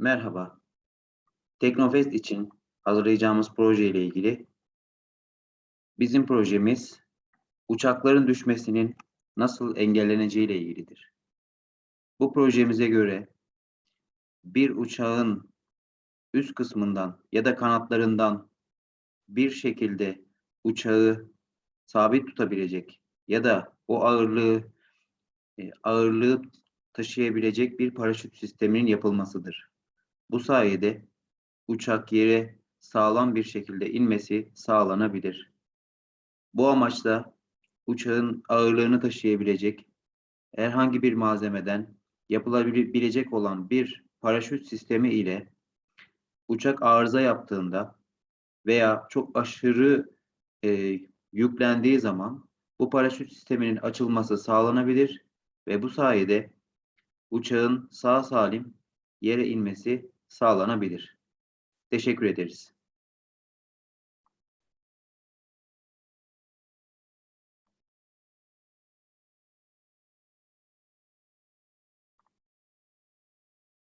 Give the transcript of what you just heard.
Merhaba. Teknofest için hazırlayacağımız proje ile ilgili bizim projemiz uçakların düşmesinin nasıl engelleneceği ile ilgilidir. Bu projemize göre bir uçağın üst kısmından ya da kanatlarından bir şekilde uçağı sabit tutabilecek ya da o ağırlığı e, ağırlığı taşıyabilecek bir paraşüt sisteminin yapılmasıdır. Bu sayede uçak yere sağlam bir şekilde inmesi sağlanabilir. Bu amaçla uçağın ağırlığını taşıyabilecek herhangi bir malzemeden yapılabilecek olan bir paraşüt sistemi ile uçak arıza yaptığında veya çok aşırı e, yüklendiği zaman bu paraşüt sisteminin açılması sağlanabilir ve bu sayede uçağın sağ salim yere inmesi sağlanabilir. Teşekkür ederiz.